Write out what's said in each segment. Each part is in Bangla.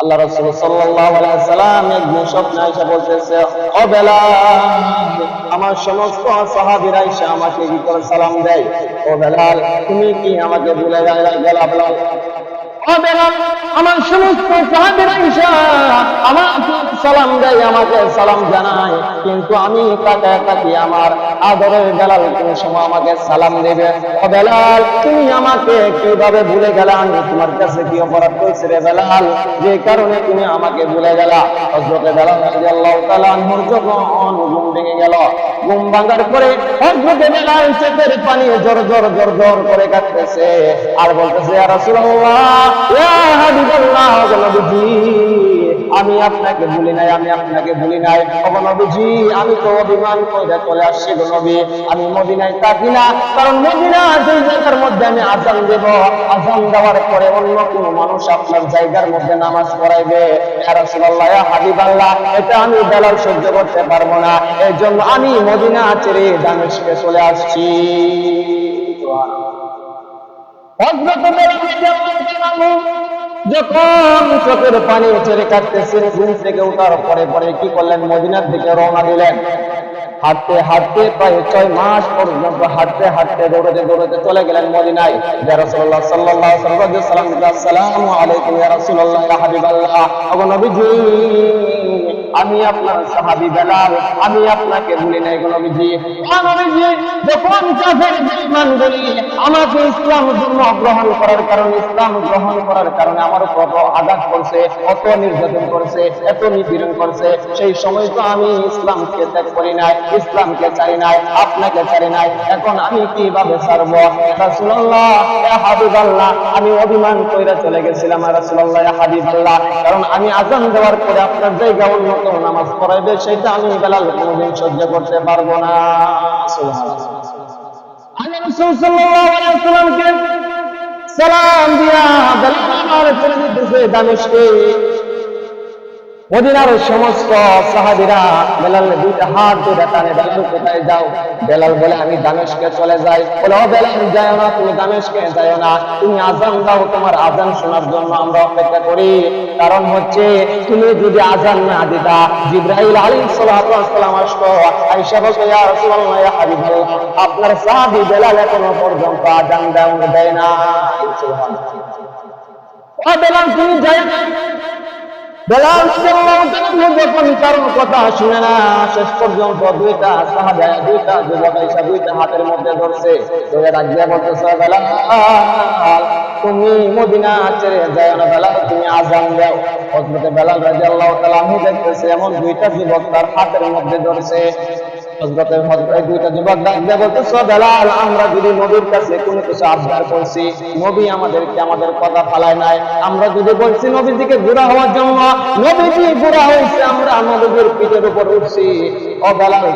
আল্লাহ সাল্লাম একদিন স্বপ্নে বলতেছে আমার সমস্ত সাহাবীরা এসে আমাকে কি করে সালাম দেয়? ও তুমি কি আমাকে ভুলে গেলা বেলাল, আমার সমস্ত সাহাবীরা আমাকে সালাম দেয়, আমাকে সালাম জানায়। কিন্তু আমি তাকায় তাকি আমার আদরের বেলাল কোন সময় আমাকে সালাম দেবে। বেলাল, তুমি আমাকে কীভাবে ভুলে গেলা? আমি তোমার কাছে কি অপরাধ করেছি রে বেলাল? যে কারণে তুমি আমাকে ভুলে গেলা। হযরতে বেলাল রাদিয়াল্লাহু তাআলা আনহুর যখন ঘুম ভেঙে গেল, ঘুম ভাঙার পরে হযরতে বেলাল চোখের পানি জোর জোর জোর জোর করে কাটতেছে আর বলতেছে, ইয়া রাসূলুল্লাহ হাবিবাল্লাহ গো নবীজি আমি আপনাকে ভুলি নাই, আমি আপনাকে ভুলি নাই। নবীজি, আমি তো অভিমান করে চলে আসছি গো নবী। আমি মদিনায় থাকি না, কারণ মদিনা যে জায়গার মধ্যে আমি আজান দেব। আজান দেওয়ার পরে অন্য কোন মানুষ আপনার জায়গার মধ্যে নামাজ পড়াইবে। হাবিবাল্লাহ, এটা আমি বেলাল সহ্য করতে পারব না। এই জন্য আমি মদিনা ছেড়ে দামেশকে চলে আসছি। তাআলা যখন চোখের পানি ছেড়ে কাটতেছেন ঘুম থেকে উঠার পরে পরে কি করলেন? মদিনার দিকে রওনা দিলেন। হাঁটতে হাঁটতে প্রায় ছয় মাস পর্যন্ত হাঁটতে হাঁটতে দৌড়তে দৌড়তে চলে গেলেন মদিনায়। ইয়া রাসূলুল্লাহ সাল্লাল্লাহু আলাইহি ওয়াসাল্লাম আসসালামু আলাইকুম ইয়া রাসূলুল্লাহ, ইয়া হাবিবাল্লাহ। ওগো নবীজি আমি আপনার সাহাবী বেলাল, আমি আপনাকে ভুলি নাই ও নবীজি, যখন কাফের বেঈমান বলি, আমাকে ইসলাম ধর্ম গ্রহণ করার কারণে, ইসলাম গ্রহণ করার কারণে আমার উপর আঘাত করছে অত নির্যাতন করছে, এত নিপীড়ন করছে। সেই সময় তো আমি ইসলামকে ত্যাগ করি নাই, ইসলামকে চাই নাই, আপনাকে চাই নাই। এখন আমি কীভাবে ছাড়বো? রাসূলুল্লাহ ইয়া হাবিবাল্লাহ, আমি অভিমান কইরা চলে গেছিলাম রাসূলুল্লাহ ইয়া হাবিবাল্লাহ। কারণ আমি আজান দেওয়ার পরে আপনার জায়গা অন্য কেউ নামাজ পড়াইবে, সেটা আমি বেলাল কোনোদিন সহ্য করতে পারব না। সালাম দিয়া বেলাল চলে যেতেছে দামেশকে মদিনার সমস্ত সাহাবিরা বেলাল দুইটা হাত ধরে টানে, বেলাল কোথায় যাও? বেলাল বলে, আমি দামেশকে চলে যাই। বলে, ও বেলাল যাও না, তুমি দামেশকে যাও না। তুমি আজান দাও, তোমার আজান শোনার জন্য আমরা অপেক্ষা করি। কারণ হচ্ছে, তুমি যদি আজান না দিতা, জিব্রাইল সালাতু ওয়াসসালাম আসতো, আয়েশা বলতো, ইয়া রাসূলুল্লাহ, ইয়া হাবিবাল্লাহ আপনার সাহাবী বেলাল এখনও পর্যন্ত আজান দাও দেয় না সুবহানাল্লাহ। ও বেলাল, তুমি যাই না। বেলাল যখন কথা শুনে না। শেষ পর্যন্ত দুইটা দুইটা দুইটা হাতের মধ্যে বলতেছে মদিনা তুমি বেলাল রাদিয়াল্লাহু তাআলা আমি এমন দুইটা যুবক তার হাতের মধ্যে ধরছে। দুইটা যুবক আমরা যদি নবীর কাছে কোনো কিছু আবদার করছি, নবী আমাদেরকে আমাদের কথা ফালায় নাই। আমরা যদি বলছি হওয়ার জন্য হয়েছে, আমরা পিঠের উপর উঠছি। ও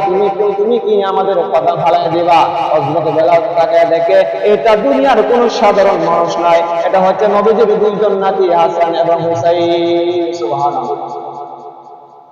তুমি তুমি কি আমাদের কথা ফালায় দিবা? হযরত বেলাল তাকে দেখে, এটা দুনিয়ার কোন সাধারণ মানুষ নয়। এটা হচ্ছে নবীজির দুইজন নাতি হাসান এবং হুসাইন। সুবহানাল্লাহ।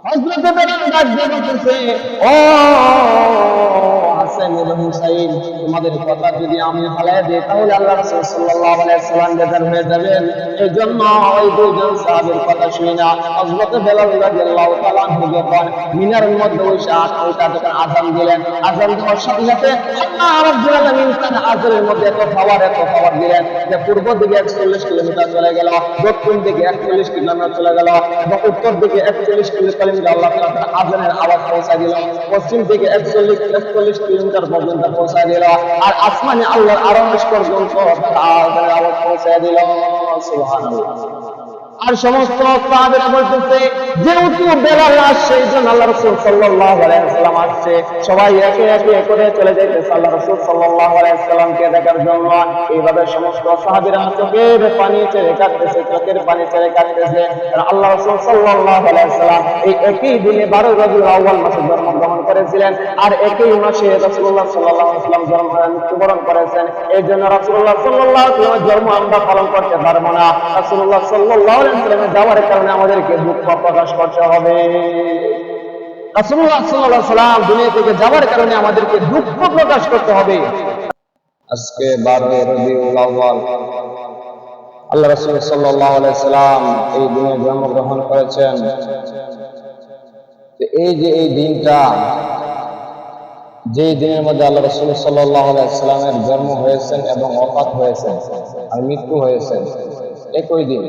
বেলাল ডাক দিয়ে বলতেছে ও হাসান এবং হুসাইন, তোমাদের কথা যদি আমি ফালাই দিই, তাহলে আল্লাহ রাসূল সাল্লাল্লাহু আলাইহি সাল্লাম বেজার হয়ে যাবেন। এই জন্য ওই দুইজন সাহাবীর কথা শুনি না। হযরত বেলাল রাদিয়াল্লাহু তাআলা আনহু যখন মিনারের মধ্যে ওই সাত ওইটা যখন আযান দিলেন আযান দেওয়ার সাথে সাথে আল্লাহ রাব্বুল আলামিন তার আযানের মধ্যে এত পাওয়ার এত পাওয়ার দিলেন যে পূর্ব দিকে 41 কিলোমিটার চলে গেল, দক্ষিণ দিকে 41 কিলোমিটার চলে গেল এবং উত্তর দিকে 41 কিলোমিটার আল্লাহ তাআলা আযানের আওয়াজ পৌঁছে দিল পশ্চিম দিকে 41 41 কিলোমিটার পর্যন্ত পৌঁছে দিল। আর আসমানে আল্লাহর আরশ পর্যন্ত তার আযানের আওয়াজ পৌঁছে দিল। আর সমস্ত সাহাবীরা বলতেছে, যেহেতু বেলাল আসছে, এই জন্য আল্লাহ রসুল সাল্লাল্লাহু আলাইহি ওয়াসাল্লাম আসছে। সবাই একে একে করে চলে যাইতেছে আল্লাহ রসুল সাল্লাল্লাহু আলাইহি ওয়াসাল্লামকে দেখার জন্য। এইভাবে সমস্ত সাহাবীরা চোখের পানি ছেড়ে কাটতেছে চোখের পানি ছেড়ে কাটতেছে আল্লাহ রসুল সাল্লাল্লাহু আলাইহি ওয়াসাল্লাম এই একই দিনে 12 রবিউল আউয়াল মাসে জন্মগ্রহণ করেছিলেন। আর একই মাসে রাসূলুল্লাহ সাল্লাল্লাহু আলাইহি ওয়াসাল্লাম জন্ম মৃত্যুবরণ করেছেন। এই জন্য রাসূলুল্লাহ সাল্লাল্লাহু আলাইহি জন্ম আমরা পালন করতে পারব না। রাসূলুল্লাহ সাল্লাল্লাহু আলাইহি যাওয়ার কারণে আমাদেরকে দুঃখ প্রকাশ করতে হবে। রাসূলুল্লাহ সাল্লাল্লাহু আলাইহি দুনিয়া যাওয়ার কারণে আমাদেরকে দুঃখ প্রকাশ করতে হবে। আজকে 12 রবিউল আউয়াল, আল্লাহ রসুল সাল্লাহ সাল্লাম এই দিনে জন্মগ্রহণ করেছেন। এই যে এই দিনটা যে দিনের মধ্যে আল্লাহ রসুল সাল্লাহ সাল্লামের জন্ম হয়েছেন এবং অপাত হয়েছেন আর মৃত্যু হয়েছেন, একই দিন।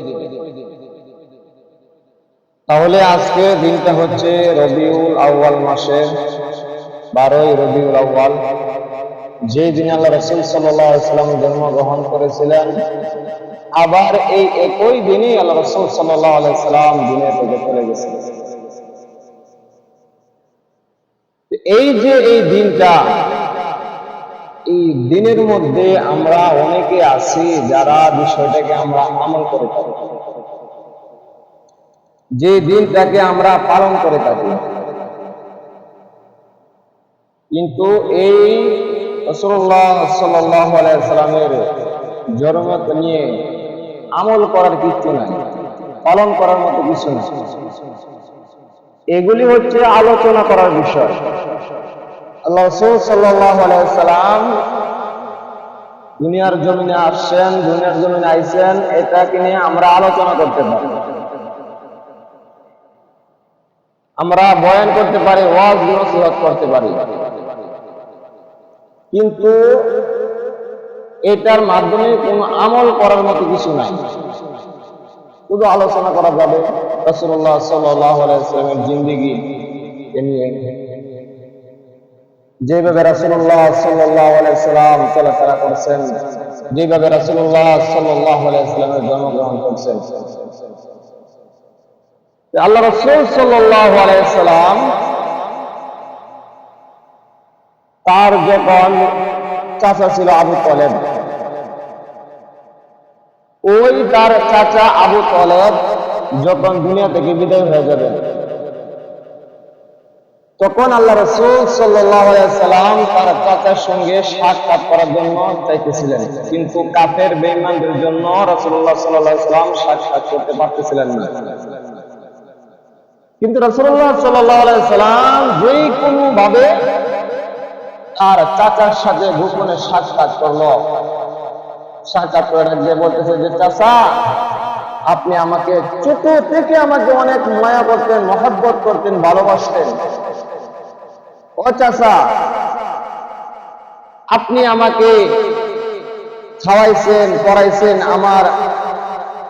তাহলে আজকে দিনটা হচ্ছে রবিউল আউ্বাল মাসের বারোই রবিউল আউ্বাল যে দিন আল্লাহ রসুল সাল্লাম জন্মগ্রহণ করেছিলেন, আবার এই একই দিনই আল্লাহ রসুল সাল্লাম দিনের থেকে চলে গেছিলেন এই যে এই দিনটা, এই দিনের মধ্যে আমরা অনেকে আছি যারা বিষয়টাকে আমরা আমল করে থাকি। যে দিনটাকে আমরা পালন করে থাকি। কিন্তু এই সাল্লামের জন্মত নিয়ে আমল করার কিছু নাই, পালন করার মতো কিছু নাই। এগুলি হচ্ছে আলোচনা করার বিষয়। রসুল সাল্লাম দুনিয়ার জমিনে আসছেন, দুনিয়ার জমিনে আইসেন এটাকে নিয়ে আমরা আলোচনা করতে পারি? আমরা বয়ান করতে পারি, ওয়াজ নসিহত করতে পারি। কিন্তু এটার মাধ্যমে কোন আমল করার মতো কিছু নাই। শুধু আলোচনা করা যাবে রসুল্লাহ সাল্লামের জিন্দিগি নিয়ে। যেভাবে রাসুল্লাহ সাল্লাম চলাফেরা করছেন, যেভাবে রাসুল্লাহ সাল্লামের জন্মগ্রহণ করছেন। আল্লাহ রসুল সাল্লাম তার যখন চাচা ছিল আবু তলেব, ওই তার চাচা আবু তলেব যখন দুনিয়া থেকে বিদায় হয়ে যাবে তখন আল্লাহ রসুল সাল্লাম তার চাচার সঙ্গে সাক্ষাৎ করার জন্য চাইতেছিলেন কিন্তু কাফের বেইমানদের জন্য রসুল্লাহ সাল্লাম সাক্ষাৎ করতে পারতেছিলেন না। কিন্তু রসুল্লাহ সাল্লাম যে কোনো ভাবে তার চাচার সাথে গোপনে সাক্ষাৎ করল। সাক্ষাৎ করে রাখবে বলতেছে যে, চাচা, আপনি আমাকে ছোট থেকে আমাকে অনেক মায়া করতেন, মহাব্বত করতেন, ভালোবাসতেন। ও আপনি আমাকে খাওয়াইছেন, পড়াইছেন, আমার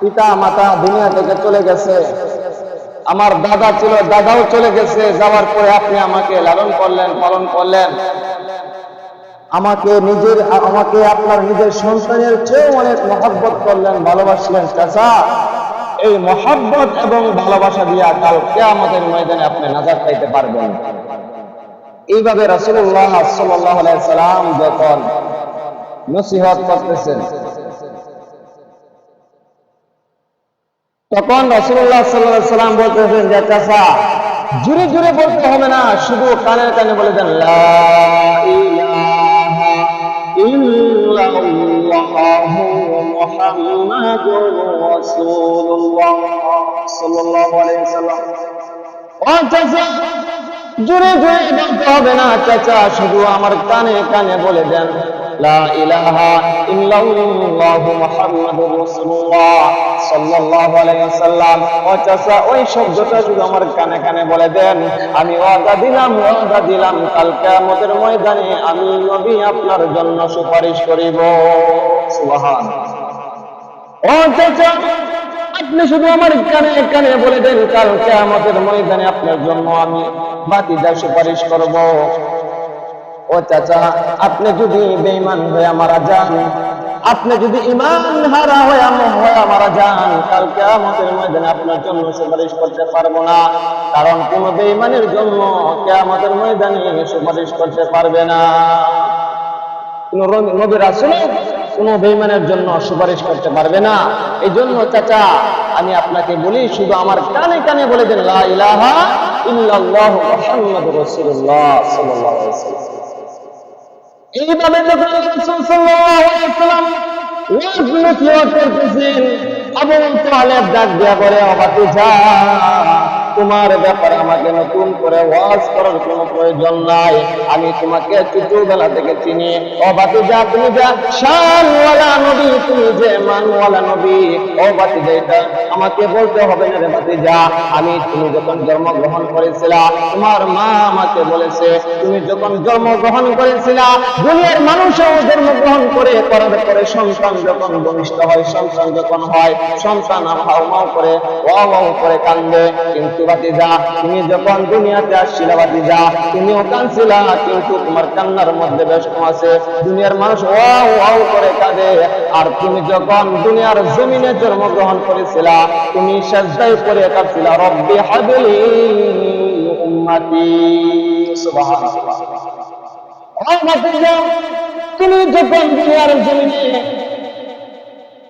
পিতা, মাতা দুনিয়া থেকে চলে গেছে। আমার দাদা ছিল, দাদাও চলে গেছে, যাওয়ার পরে আপনি আমাকে লালন করলেন, পালন করলেন। আমাকে নিজের, আমাকে আপনার নিজের সন্তানের চেয়েও অনেক মহাব্বত করলেন, ভালোবাসলেন, চাচা। এই মহাব্বত এবং ভালোবাসা দিয়া কাল আমাদের ময়দানে আপনি নাজার পাইতে পারবেন। এইভাবে রাসুল্লাহ সাল্লাহ সাল্লাম যখন নসিহত করতেছেন, তখন রসুল্লাহ সাল্লাহ সাল্লাম বলতেছেন যে চাষা জুড়ে জুড়ে বলতে হবে না, শুধু কানের কানে বলে দেন জুড়ে জুড়ে বলতে হবে না, চাচা, শুধু আমার কানে কানে বলে দেন। লা ইলাহা ইল্লাল্লাহু মুহাম্মাদুর রাসূলুল্লাহ সাল্লাল্লাহু আলাইহি ওয়াসাল্লাম। ওই শব্দটা শুধু আমার কানে কানে বলে দেন, আমি ওয়াদা দিলাম ওয়াদা দিলাম, কাল কিয়ামতের ময়দানে আমি নবী আপনার জন্য সুপারিশ করিব। ও চাচা আপনি শুধু আমার কানে কানে বলে দেন, কাল কিয়ামতের ময়দানে আপনার জন্য আমি বাতিদা সুপারিশ করব। ও চাচা, আপনি যদি বেঈমান হয়ে মারা যান আপনি যদি ইমান হারা হয়ে হয়ে মারা যান কালকে আমাদের ময়দানে আপনার জন্য সুপারিশ করতে পারব না। কারণ কোন বেইমানের জন্য কে আমাদের ময়দানে সুপারিশ করতে পারবে না। নবীর আসলে কোন বেইমানের জন্য সুপারিশ করতে পারবে না। এই জন্য চাচা, আমি আপনাকে বলি, শুধু আমার কানে কানে বলে দেন এইভাবে যখন করতেছেন, আবু তালেব ডাক দেয়া করে অবাতে যা তোমার ব্যাপারে আমাকে নতুন করে ওয়াজ করার কোনো প্রয়োজন নাই। আমি তোমাকে ছোটবেলা থেকে চিনি। ও বাতিজা তুমি যা শানওয়ালা নবী, তুমি যে মানওয়ালা নবী বাতিজা এটা আমাকে বলতে হবে না রে বাতিজা আমি তুমি যখন জন্মগ্রহণ করেছিলা, তোমার মা আমাকে বলেছে, তুমি যখন জন্মগ্রহণ করেছিলা, দুনিয়ার মানুষও জন্মগ্রহণ করে করার পরে সন্তান যখন ভূমিষ্ঠ হয়, সন্তান যখন হয়, সন্তান হাও মাও করে ওয়াও করে কান্দে। কিন্তু বাতিজা তুমি যখন দুনিয়াতে আসছিলা বাতিজা তুমিও কাঁদছিলা, কিন্তু তোমার কান্নার মধ্যে ব্যস্ত আছে। দুনিয়ার মানুষ ওয়াও ওয়াও করে কাঁদে। আর তুমি যখন দুনিয়ার জমিনে জন্মগ্রহণ করেছিলা, তুমি সাজদায় করে কাঁদছিলা, রব্বি হাবলি উম্মতি। সুবহানাল্লাহ। তুমি যখন দুনিয়ার জমিনে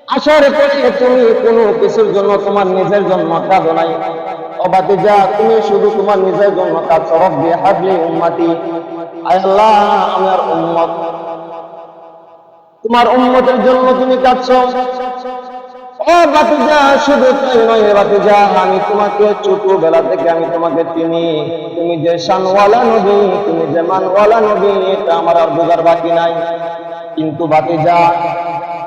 আসার পরে তুমি কোনো কিছুর জন্য তোমার নিজের জন্য কাঁদো নাই। অবাতে যা, তুমি শুধু তোমার নিজের জন্য কাজ রব্বি হাবলি উম্মতি। আল্লাহ, আমার উম্মত। তোমার উম্মতের জন্য তুমি কাঁদছো। ও বাতিজা শুধু তাই নয় বাতিজা আমি তোমাকে ছোটবেলা থেকে আমি তোমাকে চিনি। তুমি যে শানওয়ালা নবী, তুমি যে মানওয়ালা নবী, এটা আমার আর বোঝার বাকি নাই। কিন্তু বাতিজা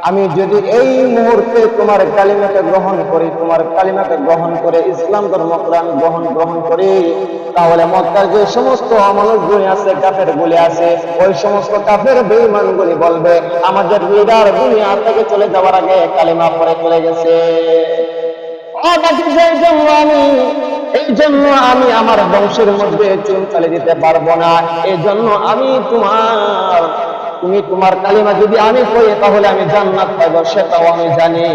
আমি যদি এই মুহূর্তে তোমার কালিমাকে গ্রহণ করি, তোমার কালিমাকে গ্রহণ করে, ইসলাম ধর্ম কোরআন গ্রহণ গ্রহণ করি, তাহলে মক্কার যে সমস্ত মানুষগুলি আছে কাফের গুলি আছে, ওই সমস্ত কাফের বেঈমান গুলি বলবে, আমাদের লিডার দুনিয়া থেকে চলে যাওয়ার আগে কালিমা পরে চলে গেছে। আমি, এই জন্য আমি আমার বংশের মধ্যে চুন চালিয়ে দিতে পারব না। এই জন্য আমি তোমার তুমি তোমার কালিমা যদি আমি পড়ি, তাহলে আমি জান্নাত পাইব সেটাও আমি জানি।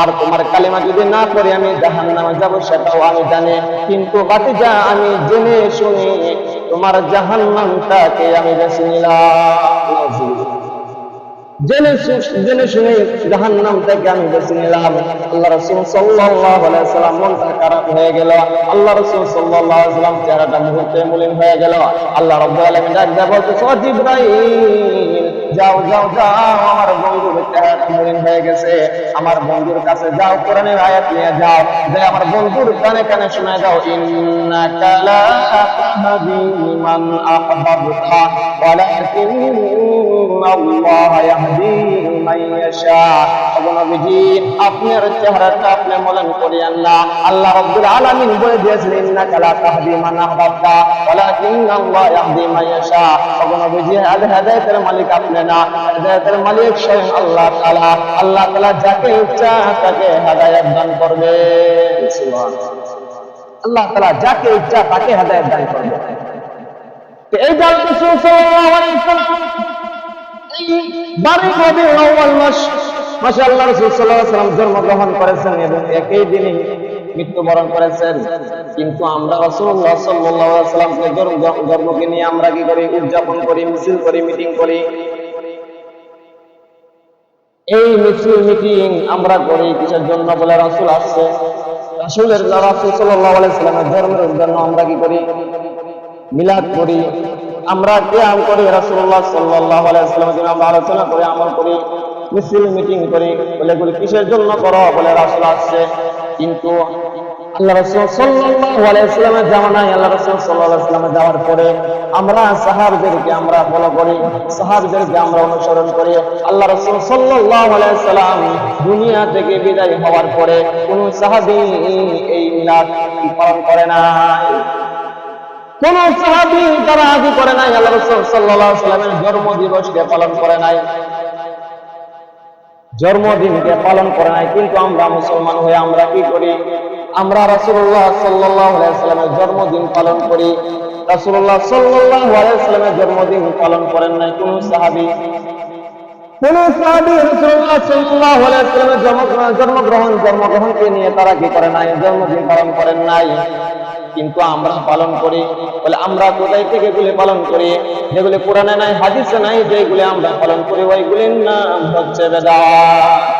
আর তোমার কালিমা যদি না পড়ি, আমি জাহান্নামে যাব, সেটাও আমি জানি। কিন্তু বাতিজা আমি জেনে শুনে তোমার জাহান্নামটাকে আমি বেছে নিলাম। জেনে জেনে শুনে জাহান্নাম থেকে আমি বেছে নিলাম। আল্লাহ রসুল আলাইহি সাল্লাম মনটা খারাপ হয়ে গেল। আল্লাহ রসুল আলাইহি সাল্লাম চেহারাটা মুহূর্তে হয়ে গেল। আল্লাহ রাব্বুল আলামিন ডাক জিবরাইল যাও যাও যাও, আমার বন্ধুর চেহারাটা হয়ে গেছে। আমার বন্ধুর কাছে যাও, কোরআনের আয়াত নিয়ে যাও। যে আমার বন্ধুর কানে কানে শোনায় দাও ইন্নাকা লা মান আহবাবতা ওয়ালাকিন আল্লাহ ইয়াহদি মান ইয়াশা। নবীজি, আপনার চেহারাটা আপনি মলন করিয়েন না আল্লাহ রাব্বুল আলামিন বলে দিয়েছেন, ইন্নাকা লা তাহদি মান আহবাবতা ওয়ালাকিন আল্লাহ ইয়াহদি মান ইয়াশা। নবীজি হেদায়েতের মালিক আপনি না। হেদায়েতের মালিক স্বয়ং আল্লাহ তাআলা। আল্লাহ তাআলা যাকে ইচ্ছা তাকে হেদায়েত দান করবে। আল্লাহ তাআলা যাকে ইচ্ছা তাকে হেদায়েত দান করবে। এই আল্লাহ রাসূল জন্মগ্রহণ করেছেন এবং একই দিনে মৃত্যুবরণ করেছেন। কিন্তু আমরা জন্মকে নিয়ে আমরা কি করি? উদযাপন করি, মিছিল করি, মিটিং করি। এই মিছিল মিটিং আমরা করি কিসের জন্য বলে রাসুল আসছে। রাসুলের দ্বারা সাল্লাল্লাহু আলাইসালামের ধর্মের জন্য আমরা কি করি? মিলাদ করি। আমরা ক্যাম করি রাসুল্লাহ সাল্লাহ আলাইসালামের জন্য আমরা আলোচনা করি, আমল করি, মিছিল মিটিং করি। বলে এগুলি কিসের জন্য করো? বলে রাসুল আসছে। কিন্তু আল্লাহ সাল্লাল্লাহু আলাইহি জামানায় আল্লাহ সাল্লাল্লাহু আলাইহি যাওয়ার পরে আমরা আমরা ফলো করি আমরা অনুসরণ করি। আল্লাহ সাল্লাল্লাহু আলাইহি দুনিয়া থেকে বিদায় হওয়ার পরে কোন সাহাবী এই মিলাদ পালন করে নাই। কোন সাহাবী তারা আগে করে নাই, আল্লাহ সাল্লাল্লাহু আলাইহি জন্ম দিবসকে পালন করে নাই। জন্মদিনকে পালন করে নাই, কিন্তু আমরা মুসলমান হয়ে আমরা কি করি? আমরা আলাইহি সাল্লামের জন্মদিন পালন করি। আলাইহি সাল্লামের জন্মদিন পালন করেন নাই কোন সাহাবী। কোন সাহাবী আলাইহি সাল্লামের জন্মগ্রহণ জন্মগ্রহণ জন্মগ্রহণকে নিয়ে তারা কি করে নাই, জন্মদিন পালন করেন নাই। কিন্তু আমরা পালন করি। বলে আমরা কোথায় থেকে এগুলি পালন করি? যেগুলি পুরানে নাই, হাদিসে নাই, যেগুলি আমরা পালন করি, ওইগুলির নাম হচ্ছে বেদাত।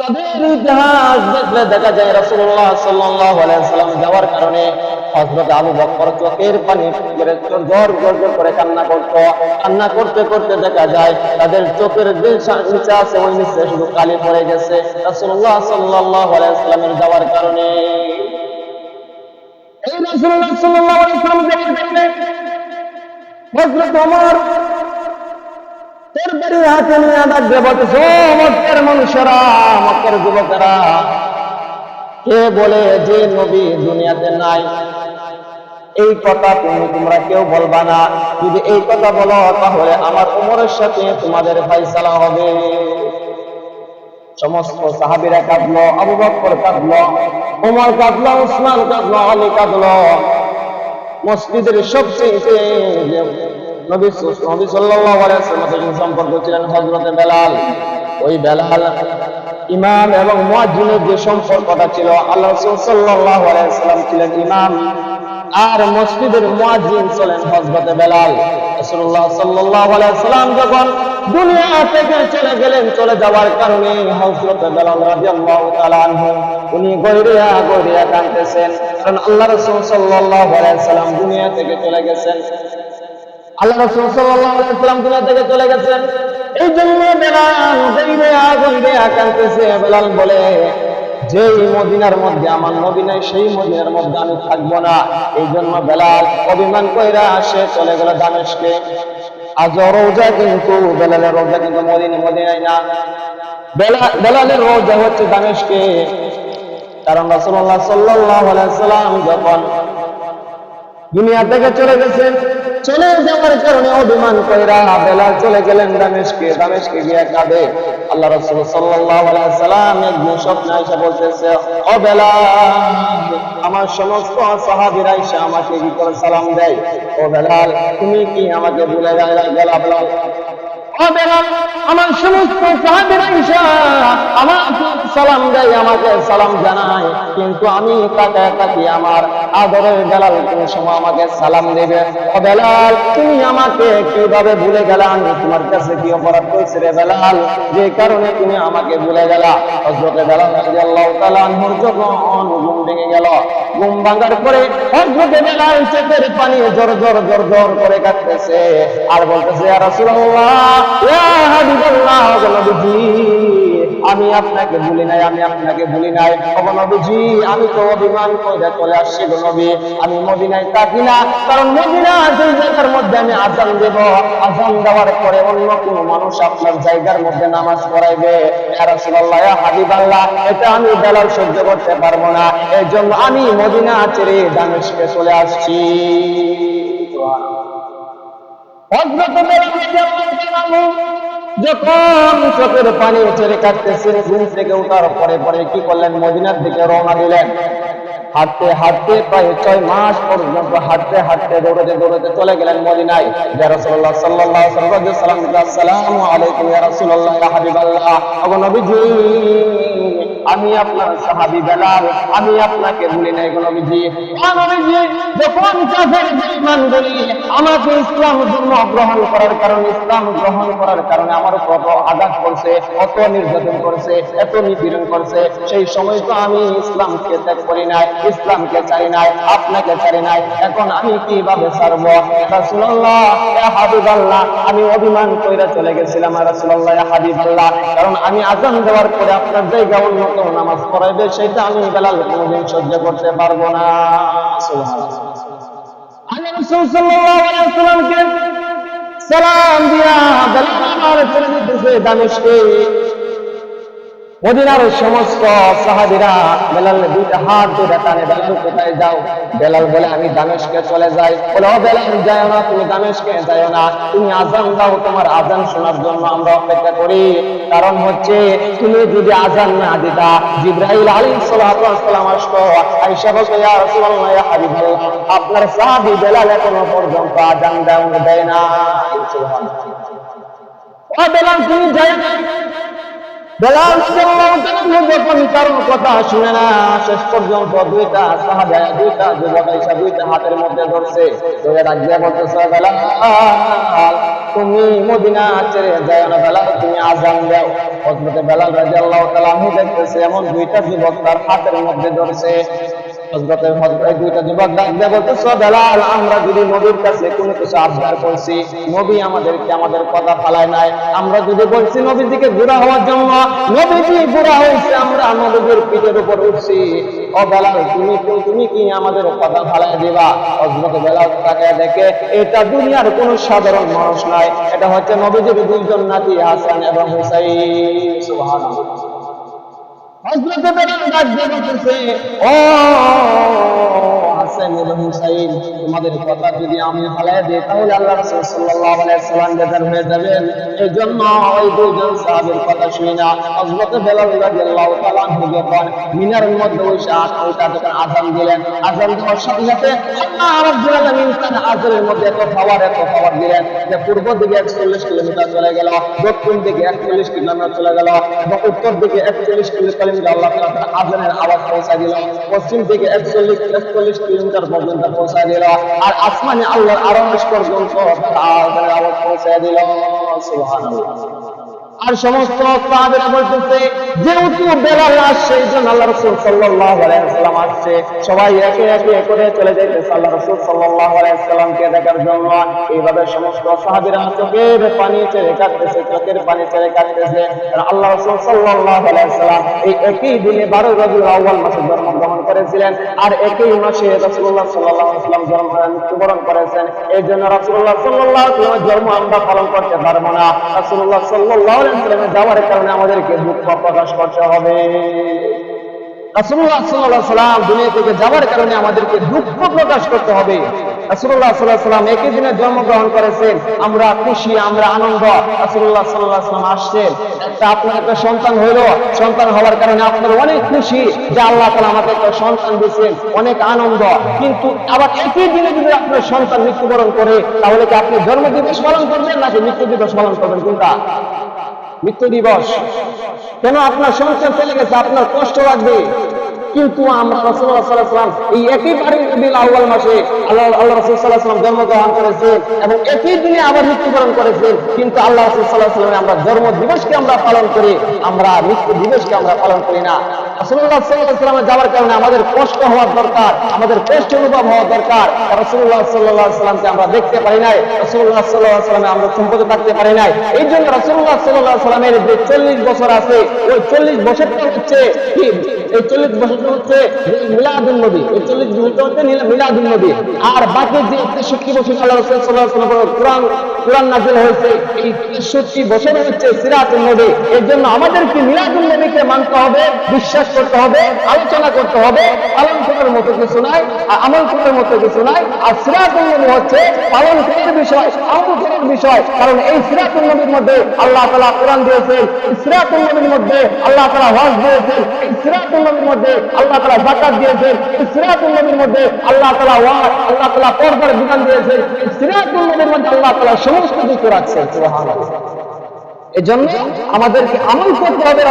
তাদের ইতিহাস দেখলে দেখা যায় রাসূলুল্লাহ সাল্লাল্লাহু আলাইহি সাল্লাম যাওয়ার কারণে হযরত আবু বকর চোখের পানি করে জোর জোর জোর করে কান্না করত। কান্না করতে করতে দেখা যায় তাদের চোখের যে নিচে আছে ওই নিচে শুধু কালি পড়ে গেছে। রাসূলুল্লাহ সাল্লাল্লাহু আলাইহি সাল্লামের যাওয়ার কারণে এই রাসূলুল্লাহ সাল্লাল্লাহু আলাইহি সাল্লাম যাওয়ার কারণে হযরত তাহলে আমার উমরের সাথে তোমাদের ফয়সালা হবে। সমস্ত সাহাবীরা কাঁদলো, আবু বকর কাঁদলো, উমর কাঁদলো, উসমান কাঁদলো, আলী কাঁদলো। মসজিদের সবচেয়ে নবী যখন দুনিয়া থেকে চলে গেলেন, চলে যাওয়ার কারণে হযরতে বেলাল উনি গয়রিয়া গয়রিয়া কাঁদতেছেন। কারণ আল্লাহ রাসূল সাল্লাল্লাহু আলাইহি দুনিয়া থেকে চলে গেছেন। আল্লাহ রাসূল ওয়াসাল্লাম দুনিয়া থেকে চলে গেছেন। এই জন্য বেলাল কাঁদতেছে, বেলাল বলে, যেই মদিনার মধ্যে, আমার নবী নাই, সেই মদিনার মধ্যে আমি থাকব না। এই জন্য বেলাল অভিমান কইরা আসে চলে গেল দামেশকে। আজ রোজা কিন্তু, বেলালের রোজা কিন্তু মদিনা, মদিনায় না। বেলা- বেলালের রোজা হচ্ছে দামেশকে। কারণ রাসূলুল্লাহ সাল্লাল্লাহু আলাইহি সাল্লাম যখন দুনিয়া থেকে চলে গেছেন চলে যাওয়ার কারণে অভিমান কইরা বেলাল চলে গেলেন দামেশকে দামেশকে গিয়ে কাঁদে। আল্লাহ রাসূল সাল্লাল্লাহু আলাইহি সাল্লাম একদিন স্বপ্নে এসে বলতেছে, ও বেলাল, আমার সমস্ত সাহাবীরা এসে আমাকে কি করে সালাম দেয়? ও বেলাল, তুমি কি আমাকে ভুলে গেলা, বেলাল? আমার সমস্ত সাহাবীরা সালাম দেয়, আমাকে সালাম জানায়। কিন্তু আমি তাকায় তাকি আমার আদরের বেলাল কোন সময় আমাকে সালাম দেবে? ও বেলাল, তুমি আমাকে কীভাবে ভুলে গেলা? আমি তোমার কাছে কি অপরাধ করেছি রে বেলাল? যে কারণে তুমি আমাকে ভুলে গেলা। হযরতে বেলাল রাদিয়াল্লাহু তাআলা আনহুর যখন ঘুম ভেঙে গেল, ঘুম ভাঙার পরে হযরতে বেলাল চোখের পানি জোর জোর জোর জোর করে কাটতেছে আর বলতেছে, ইয়া রাসূলুল্লাহ আমি আপনাকে ভুলি নাই, আমি আপনাকে ভুলি নাই। ও নবীজি, আমি তো অভিমান করে চলে আসছি গো নবী। আমি মদিনায় থাকি না, কারণ মদিনা যে জায়গার মধ্যে আমি আজান দেব। আজান দেওয়ার পরে অন্য কোন মানুষ আপনার জায়গার মধ্যে নামাজ পড়াইবে। রাসূলুল্লাহ, ইয়া হাবিবাল্লাহ, এটা আমি বেলাল সহ্য করতে পারব না। এই জন্য আমি মদিনা ছেড়ে দামেশকে চলে আসছি। যখন চোখের পানি ছেড়ে কাটতেছেন ঘুম থেকে ওঠার পরে পরে কি করলেন? মদিনার দিকে রওনা দিলেন। হাঁটতে হাঁটতে প্রায় ছয় মাস পর্যন্ত হাঁটতে হাঁটতে দৌড়াতে দৌড়াতে চলে গেলেন মদিনায়। রাসূলুল্লাহ সাল্লাল্লাহু আলাইহি ওয়াসাল্লাম আসসালামু আলাইকুম ইয়া রাসূলুল্লাহ হাবিবাল্লাহ। নবীজি। আমি আপনার সাহাবী বেলাল, আমি আপনাকে ভুলি নাই গো নবীজি যখন কাফের বলি, আমাকে ইসলাম ধর্ম গ্রহণ করার কারণে, ইসলাম গ্রহণ করার কারণে আমার কত আঘাত করছে কত নির্যাতন করছে, এত নিপীড়ন করছে। সেই সময় তো আমি ইসলামকে ত্যাগ করি নাই, ইসলামকে চাই নাই, আপনাকে চাই নাই। এখন আমি কীভাবে ছাড়ব? রাসূলুল্লাহ ইয়া হাবিবাল্লাহ, আমি অভিমান কইরা চলে গেছিলাম রাসূলুল্লাহ ইয়া হাবিবাল্লাহ। কারণ আমি আজান দেওয়ার পরে আপনার জায়গা অন্য কেউ নামাজ পড়াইবে, সেটা আমি বেলাল কোনোদিন সহ্য করতে পারব না। সালাম দিয়া বেলাল চলে যেতেছে দামেশকে মদিনার সমস্ত সাহাবীরা বেলাল দুইটা হাত ধরে টানে, বেলাল কোথায় যাও? বেলাল বলে, আমি দামেশকে চলে যাই। বলে, ও বেলাল যাও না, তুমি দামেশকে যাও না। তুমি আজান দাও, তোমার আজান শোনার জন্য আমরা অপেক্ষা করি। কারণ হচ্ছে, তুমি যদি আজান না দিতা, জিব্রাইল আলাইহিস সালাতু ওয়াসসালাম আসতো, আয়েশা বলতো, ইয়া রাসূলুল্লাহ, ইয়া হাবিবাল্লাহ, আপনার সাহাবী বেলাল এখনও পর্যন্ত আজান দাও দেয় না সুবহানাল্লাহ। ও বেলাল, তুমি যাই না। বেলাল কথা শুনে না, শেষ দুইটা দুইটা দুইটা হাতের মধ্যে ধরছে। তুমি মদিনা তুমি বেলাল রাদিয়াল্লাহু তাআলা আমি দেখতেছি, এমন দুইটা যুবক তার হাতের মধ্যে ধরছে। হযরতের হযরত দুইটা যুবক আমরা যদি নবীর কাছে কোনো কিছু আবদার করছি, নবী আমাদেরকে আমাদের কথা ফালায় নাই। আমরা যদি বলছি নবীর দিকে ঘোরা হওয়ার জন্য ঘোরা আমরা পিঠের উপর উঠছি। ও বেলাল তুমি তুমি কি আমাদের কথা ফালায় দিবা? হযরত বেলাল তাকে দেখে, এটা দুনিয়ার কোনো সাধারণ মানুষ নয় এটা হচ্ছে নবীজির দুইজন নাতি হাসান এবং হুসাইন। সুবহানাল্লাহ। বেলাল ডাক দিয়ে বলতেছে ও এবং হুসাইন তোমাদের কথা যদি আমি ফালাই দিই, তাহলে আল্লাহ রাসূল সাল্লাল্লাহু আলাইহি সাল্লাম বেজার হয়ে যাবেন। এই জন্য ওই দুজন সাহাবীর কথা শুনি না। হযরত বেলাল রাদিয়াল্লাহু তাআলা যখন মধ্যে ওই শাহ ওইটা যখন আযান দিলেন আযান দেওয়ার সাথে সাথে আল্লাহ রাব্বুল আলামিন তার আযানের মধ্যে এত পাওয়ার এত পাওয়ার দিলেন যে পূর্ব দিকে 41 কিলোমিটার চলে গেল, দক্ষিণ দিকে 41 কিলোমিটার চলে গেল উত্তর দিকে 41 কিলোমিটার আল্লাহ তাআলা আযানের আওয়াজ পৌঁছায় দিল পশ্চিম দিকে 41 41 কিলোমিটার পর্যন্ত পৌঁছায় দিল। আর আসমানে আল্লাহর আরও পর্যন্ত তার আওয়াজ পৌঁছায় দিল। সুবহানাল্লাহ। আর সমস্ত বলতেছে, যেহেতু বেলাল আসছে, এই জন্য আল্লাহ রসুল সাল্লাল্লাহু আলাইহি আসছে। সবাই একে একে করে চলে যাইতেছে আল্লাহ রসুল সাল্লাল্লাহু আলাইহি ওয়াসাল্লামকে দেখার জন্য। এইভাবে সমস্ত সাহাবীরা চোখের পানি ছেড়ে কাটতেছে চোখের পানি ছেড়ে কাটতেছে আল্লাহ রসুল সাল্লাল্লাহু আলাইহি ওয়াসাল্লাম এই একই দিনে 12 রবিউল আউয়াল মাসে জন্মগ্রহণ করেছিলেন। আর একই মাসে রাসূলুল্লাহ সাল্লাল্লাহু আলাইহি ওয়াসাল্লাম জন্ম, মৃত্যুবরণ করেছেন। এই জন্য আলাইহি ওয়াসাল্লামের জন্ম আমরা পালন করতে পারব না। রাসূলুল্লাহ সাল্লাল্লাহু আলাইহি যাওয়ার কারণে আমাদেরকে দুঃখ প্রকাশ করতে হবে। রাসূলুল্লাহ সাল্লাল্লাহু আলাইহি সাল্লাম দুনিয়া থেকে যাওয়ার কারণে আমাদেরকে দুঃখ প্রকাশ করতে হবে। সাল্লাম একই দিনে জন্মগ্রহণ করেছেন। আমরা খুশি, আমরা আনন্দ। সাল্লাম আসছেন। একটা আপনার একটা সন্তান হইল সন্তান হওয়ার কারণে আপনার অনেক খুশি যে আল্লাহ আমাকে একটা সন্তান দিয়েছেন। অনেক আনন্দ। কিন্তু আবার একই দিনে যদি আপনার সন্তান মৃত্যুবরণ করে, তাহলে কি আপনি জন্ম দিবস পালন করবেন নাকি মৃত্যু দিবস পালন করবেন? কোনটা? মৃত্যু দিবস। কেন আপনার সংসার চলে গেছে? আপনার কষ্ট লাগবে। কিন্তু আমরা রাসূলুল্লাহ সাল্লাল্লাহু এই একই বাড়ির রবিউল আউয়াল মাসে আল্লাহ আল্লাহ রাসূল সাল্লাল্লাহু আলাইহি জন্মগ্রহণ করেছেন এবং একই দিনে আবার মৃত্যুবরণ করেছেন। কিন্তু আল্লাহ রাসূল সাল্লাল্লাহু আলাইহি আমরা জন্ম দিবসকে আমরা পালন করি, আমরা মৃত্যু দিবসকে আমরা পালন করি না। রাসূলুল্লাহ সাল্লাল্লাহু আলাইহি যাওয়ার কারণে আমাদের কষ্ট হওয়ার দরকার, আমাদের কষ্ট অনুভব হওয়া দরকার। রাসূলুল্লাহ সাল্লাল্লাহু আলাইহি ওয়াসাল্লামকে আমরা দেখতে পারি নাই, রাসূলুল্লাহ সাল্লাল্লাহু আলাইহি ওয়াসাল্লামে আমরা সম্পর্কে থাকতে পারি নাই। এই জন্য রাসূলুল্লাহ সাল্লাল্লাহু আলাইহি ওয়াসাল্লামের যে 40 বছর আছে, ওই 40 বছরটা হচ্ছে এই 40 হচ্ছে মিলাদুন নবী। এই 40 হচ্ছে মিলাদুন নবী। আর বাকি যে 63 বছর কোরআন কোরআন নাযিল হয়েছে, এই 63 বছর হচ্ছে সিরাতুন নবী। এর জন্য আমাদেরকে মিলাদুন নবীকে মানতে হবে, বিশ্বাস করতে হবে, আলোচনা করতে হবে, পালন মতো কিছু নাই আমল করার মতো কিছু নাই। আর সিরাতুল নবী হচ্ছে পালন করার বিষয়, আমল করার বিষয়। কারণ এই সিরাতুল নবীর মধ্যে আল্লাহ তালা কোরআন দিয়েছেন, এই সিরাতুল নবীর মধ্যে আল্লাহ তাআলা হজ দিয়েছেন, এই সিরাতুল নবীর মধ্যে আল্লাহ তালা জাকাত দিয়েছেন। সিরাতুল নবীর মধ্যে আল্লাহ তালা ওয়াজ, আল্লাহ তালা পর্দার বিধান দিয়েছেন। সিরাতুল নবীর মধ্যে আল্লাহ তালা সমস্ত কিছু রাখছেন, সুবহানাল্লাহ। এজন্য আমাদেরকে আমল করতে হবে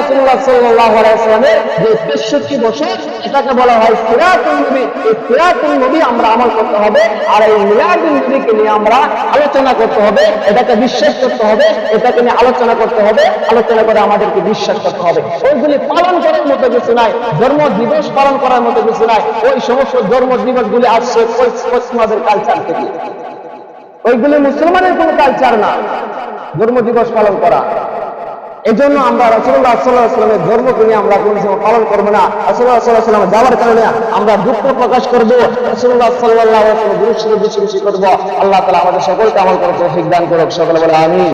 যে 63 বছর, এটাকে বলা হয় সিরাতুন নবী। এই সিরাতুন নবী আমরা আমল করতে হবে, আর এই মিলাদুন নবীকে নিয়ে আমরা আলোচনা করতে হবে, এটাকে বিশ্বাস করতে হবে, এটাকে নিয়ে আলোচনা করতে হবে, আলোচনা করে আমাদেরকে বিশ্বাস করতে হবে। ওইগুলি পালন করার মতো কিছু নাই, ধর্ম দিবস পালন করার মতো কিছু নাই, ওই সমস্ত ধর্ম দিবসগুলি আসছে পশ্চিমাদের কালচার থেকে। ওইগুলি মুসলমানের কোন কালচার না। ধর্ম দিবস পালন করা। এজন্য আমরা রসুল্লাহ আসল্লাহ আসলামের ধর্ম নিয়ে আমরা কোন সময় পালন করব না। আসল্লাহ আসল্লাহ আলাইহি যাওয়ার কারণে আমরা দুঃখ প্রকাশ করব। রসুল্লাহ আলাইহি গুরুত্ব বেশি বেশি করব। আল্লাহ তালা আমাদের সকলকে আমার করে তৌফিক দান করুক। সকলে বলে আমিন।